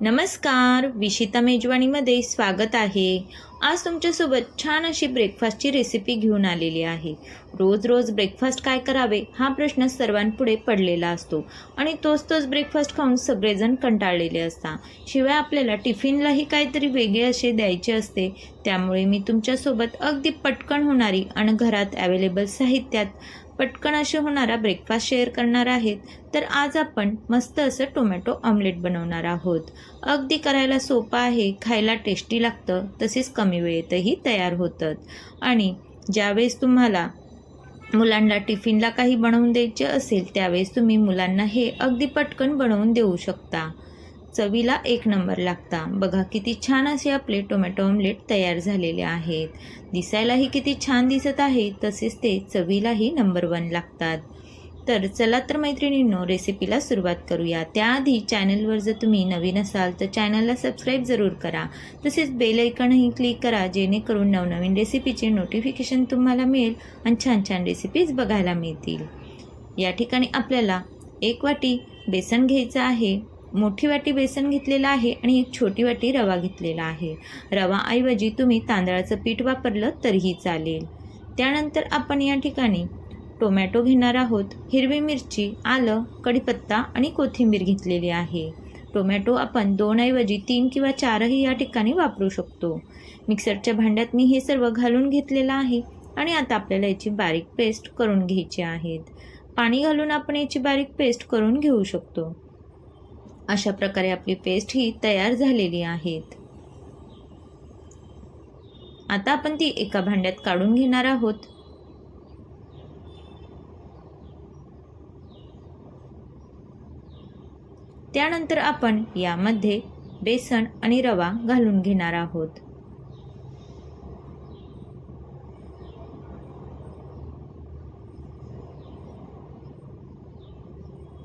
नमस्कार विशिता मेजवानीमध्ये स्वागत आहे. आज तुमच्यासोबत छान अशी ब्रेकफास्टची रेसिपी घेऊन आलेली आहे. रोज रोज ब्रेकफास्ट काय करावे हा प्रश्न सर्वांपुढे पडलेला असतो. आणि तोच तोच ब्रेकफास्ट खाऊन सगळेजण कंटाळलेले असतात शिवाय आपल्याला टिफिनलाही काहीतरी वेगळे असे द्यायचे असते. त्यामुळे मी तुमच्यासोबत अगदी पटकन होणारी आणि घरात अवेलेबल साहित्यात पटकन असे होणारा ब्रेकफास्ट शेअर करणार आहेत तर आज आपण मस्त असं टोमॅटो ऑमलेट बनवणार आहोत. अगदी करायला सोपं आहे खायला टेस्टी लागतं तसेच कमी वेळेतही तयार होतं. आणि ज्यावेळेस तुम्हाला मुलांना टिफिनला काही बनवून द्यायचे असेल त्यावेळेस तुम्ही मुलांना हे अगदी पटकन बनवून देऊ शकता. चवीला एक नंबर लागता. बघा किती छान असे आपले टोमॅटो ऑमलेट तयार झालेले आहेत. दिसायलाही किती छान दिसत आहे तसेच ते चवीलाही नंबर वन लागतात. तर चला तर मैत्रिणींनो रेसिपीला सुरुवात करूया. त्याआधी चॅनलवर जर तुम्ही नवीन असाल तर चॅनलला सबस्क्राईब जरूर करा. तसेच बेलायकनही क्लिक करा जेणेकरून नवनवीन रेसिपीचे नोटिफिकेशन तुम्हाला मिळेल आणि छान छान रेसिपीज बघायला मिळतील. या ठिकाणी आपल्याला एक वाटी बेसन घ्यायचं आहे. मोठी वाटी बेसन घेतलेलं आहे आणि एक छोटी वाटी रवा घेतलेला आहे. रवाऐवजी तुम्ही तांदळाचं पीठ वापरलं तरीही चालेल. त्यानंतर आपण या ठिकाणी टोमॅटो घेणार आहोत. हिरवी मिरची आलं कढीपत्ता आणि कोथिंबीर घेतलेली आहे. टोमॅटो आपण दोनऐवजी तीन किंवा चारही या ठिकाणी वापरू शकतो. मिक्सरच्या भांड्यात मी हे सर्व घालून घेतलेलं आहे आणि आता आपल्याला याची बारीक पेस्ट करून घ्यायची आहेत पाणी घालून आपण याची बारीक पेस्ट करून घेऊ शकतो. अशा प्रकारे आपली पेस्ट ही तयार झालेली आहेत. आता आपण ती एका भांड्यात काढून घेणार आहोत. त्यानंतर आपण यामध्ये बेसन आणि रवा घालून घेणार आहोत.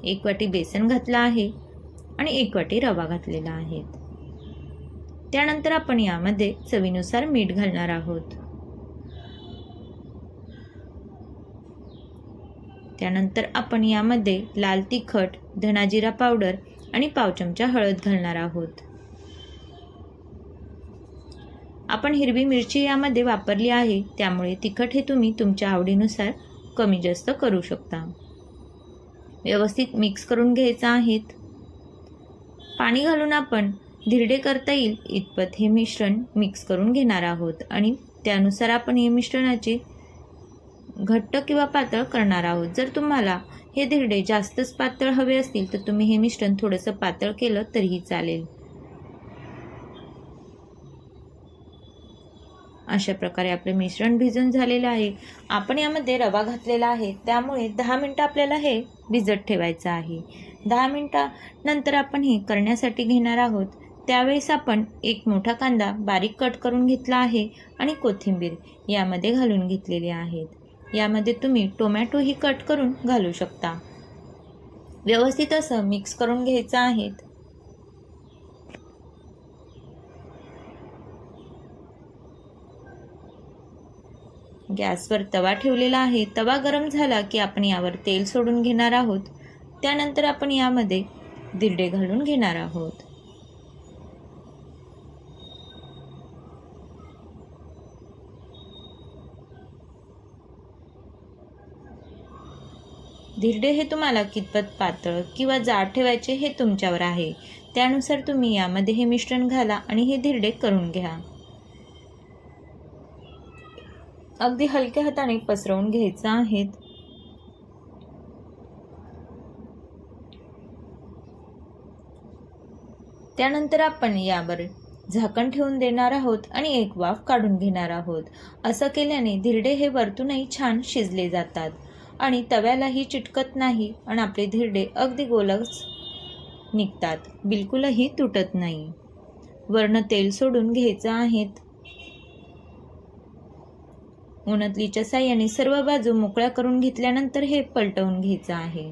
एक वाटी बेसन घातला आहे. आणि एक वाटी रवा घातलेला आहे. त्यानंतर आपण यामध्ये चवीनुसार मीठ घालणार आहोत. त्यानंतर आपण यामध्ये लाल तिखट धनाजिरा पावडर आणि पाव चमचा हळद घालणार आहोत. आपण हिरवी मिरची यामध्ये वापरली आहे त्यामुळे तिखट हे तुम्ही तुमच्या आवडीनुसार कमी जास्त करू शकता. व्यवस्थित मिक्स करून घ्यायचं आहेत पाणी घालून आपण धिरडे करता येईल इतपत हे मिश्रण मिक्स करून घेणार आहोत आणि त्यानुसार आपण हे मिश्रणाची घट्ट किंवा पातळ करणार आहोत. जर तुम्हाला हे धिरडे जास्तच पातळ हवे असतील तर तुम्ही हे मिश्रण थोडंसं पातळ केलं तरीही चालेल. अशा प्रकारे आपले मिश्रण भिजून झालेलं आहे. आपण यामध्ये रवा घातलेला आहे. त्यामुळे दहा मिनटं आपल्याला हे भिजत ठेवायचं आहे. दहा मिनटानंतर आपण हे करण्यासाठी घेणार आहोत. त्यावेळेस आपण एक मोठा कांदा बारीक कट करून घेतला आहे आणि कोथिंबीर यामध्ये घालून घेतलेली आहेत. यामध्ये तुम्ही टोमॅटोही कट करून घालू शकता. व्यवस्थित असं मिक्स करून घ्यायचं आहेत गॅसवर तवा ठेवलेला आहे. तवा गरम झाला की आपण यावर तेल सोडून घेणार आहोत. त्यानंतर आपण यामध्ये दिरडे घालून घेणार आहोत. धिरडे हे तुम्हाला कितपत पातळ किंवा जाड ठेवायचे हे तुमच्यावर आहे. त्यानुसार तुम्ही यामध्ये हे मिश्रण घाला आणि हे धिरडे करून घ्या. अगदी हलक्या हाताने पसरवून घ्यायचं आहेत. त्यानंतर आपण यावर झाकण ठेवून देणार आहोत आणि एक वाफ काढून घेणार आहोत. असं केल्याने धिरडे हे वरतूनही छान शिजले जातात आणि तव्यालाही चिटकत नाही आणि आपले धिरडे अगदी गोलच निघतात. बिलकुलही तुटत नाही. वर्ण तेल सोडून घ्यायचं आहेत. उन्हातलीच्या साह्याने सर्व बाजू मोकळ्या करून घेतल्यानंतर हे पलटवून घ्यायचं आहे.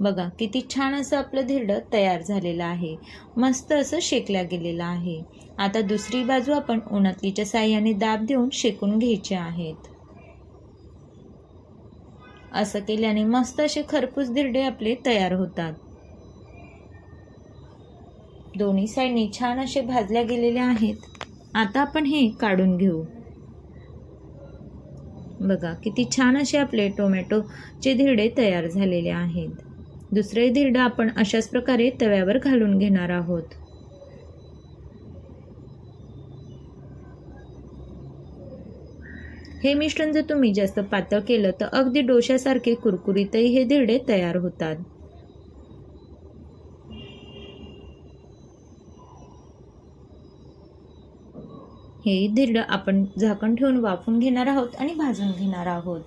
बघा किती छान असं आपलं धिरडं तयार झालेलं आहे. मस्त असं शेकल्या गेलेलं आहे. आता दुसरी बाजू आपण उन्हातलीच्या साह्याने दाब देऊन शेकून घ्यायचे आहेत. असं केल्याने मस्त असे खरपूस धिरडे आपले तयार होतात. दोन्ही साईडने छान असे भाजल्या गेलेले आहेत. आता आपण हे काढून घेऊ. बघा किती छान असे आपले टोमॅटोचे धिरडे तयार झालेले आहेत. दुसरे धिरडं आपण अशाच प्रकारे तव्यावर घालून घेणार आहोत. हे मिश्रण जर तुम्ही जास्त पातळ केलं तर अगदी डोशासारखे कुरकुरीतही हे धिरडे तयार होतात. हे धिरडं आपण झाकण ठेवून वाफून घेणार आहोत आणि भाजून घेणार आहोत.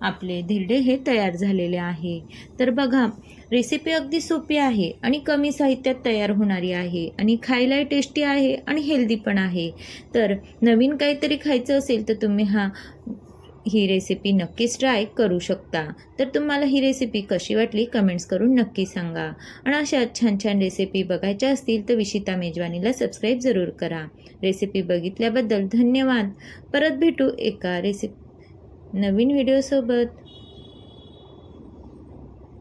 आपले धिरडे हे तयार झालेले आहे. तर बघा रेसिपी अगदी सोपी आहे आणि कमी साहित्यात तयार होणारी आहे आणि खायलाही टेस्टी आहे आणि हेल्दी पण आहे. तर नवीन काहीतरी खायचं असेल तर तुम्ही हा ही रेसिपी नक्कीच ट्राय करू शकता. तर तुम्हाला ही रेसिपी कशी वाटली कमेंट्स करून नक्की सांगा. आणि अशा छान छान रेसिपी बघायच्या असतील तर विशिता मेजवानीला सबस्क्राईब जरूर करा. रेसिपी बघितल्याबद्दल धन्यवाद. परत भेटू एका रेसिपी नवीन व्हिडिओसोबत